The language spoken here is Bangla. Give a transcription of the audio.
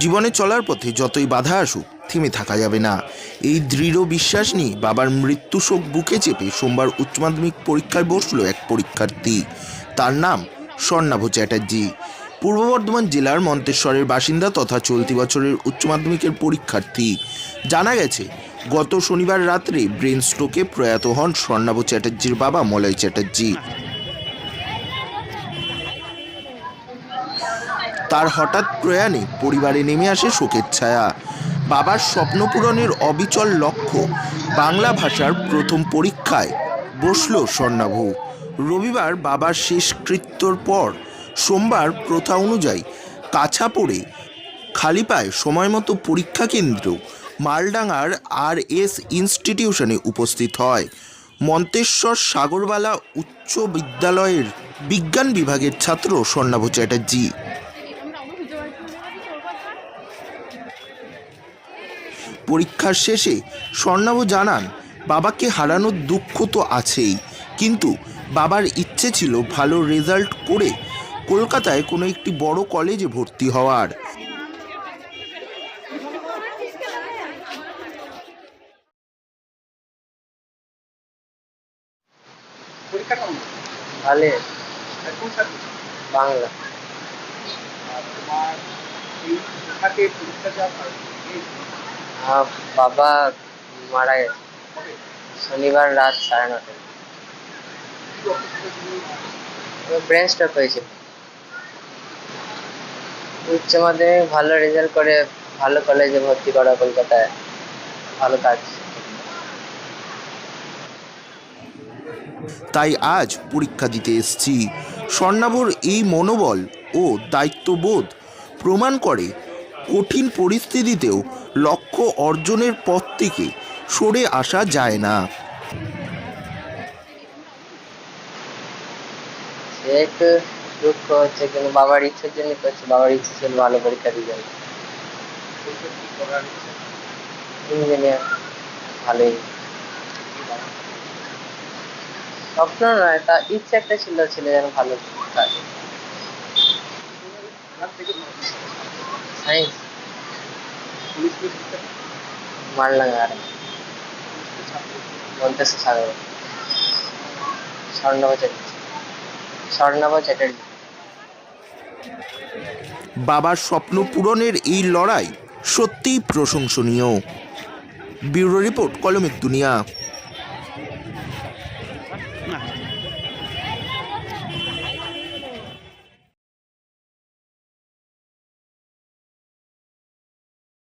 জীবনে চলার পথে যতই বাধা আসুক, থেমে থাকা যাবে না। এই দৃঢ় বিশ্বাস নিয়ে বাবার মৃত্যু শোক বুকে চেপে সোমবার উচ্চ মাধ্যমিক পরীক্ষায় বসল এক পরীক্ষার্থী। তার নাম স্বর্ণাভ চ্যাটার্জি। পূর্ব বর্ধমান জেলার মন্তেশ্বরের বাসিন্দা তথা চলতি বছরের উচ্চ মাধ্যমিকের পরীক্ষার্থী। জানা গেছে, গত শনিবার রাত্রে ব্রেন স্ট্রোকে প্রয়াত হন স্বর্ণাভ চ্যাটার্জির বাবা মলয় চ্যাটার্জি। তার হঠাৎ প্রয়াণে পরিবারে নেমে আসে শোকের ছায়া। বাবার স্বপ্ন পূরণের অবিচল লক্ষ্য বাংলা ভাষার প্রথম পরীক্ষায় বসল স্বর্ণাভ। রবিবার বাবার শেষকৃত্যর পর সোমবার প্রথা অনুযায়ী কাছা পড়ে খালি পায়ে সময় মতো পরীক্ষা কেন্দ্র মালডাঙ্গার আর এস ইনস্টিটিউশনে উপস্থিত হয়। মন্তেশ্বর সাগরবালা উচ্চ বিদ্যালয়ের বিজ্ঞান বিভাগের ছাত্র স্বর্ণাভ চ্যাটার্জি। পরীক্ষার শেষে স্বর্ণাভ জানান বাবাকে হারানোর দুঃখ তো আছেই কিন্তু বাবার ইচ্ছে ছিল ভালো রেজাল্ট করে কলকাতায় কোনো একটি বড় কলেজে ভর্তি হওয়ার। বাংলা। পরীক্ষা বাবা মারা গেছে। শনিবার রাত সাড়ে নটায়। ব্রেন স্ট্রোক হয়েছিল উচ্চ মাধ্যমিক ভালো রেজাল্ট করে ভালো কলেজে ভর্তি করা কলকাতায়। ভালো কাজ। তাই আজ পরীক্ষা দিতে এসছি। স্বর্ণাভর এই মনোবল ও দায়িত্ববোধ প্রমাণ করে কঠিন পরিস্থিতিতেও লক্ষ্য অর্জনের পথ থেকে সরে আসা যায় না। একটু দুঃখ হচ্ছে কিন্তু বাবার ইচ্ছের জন্য করছে বাবার ইচ্ছে ছিল ভালো পরীক্ষা দিয়ে ইচ্ছে? ইঞ্জিনিয়ার ভালোই। স্বপ্ন নয় তা ইচ্ছে একটা ছিল, ছেলে যেন ভালো থেকে। বাবার স্বপ্ন পূরণের এই লড়াই সত্যিই প্রশংসনীয়। ব্যুরো রিপোর্ট কলমের দুনিয়া।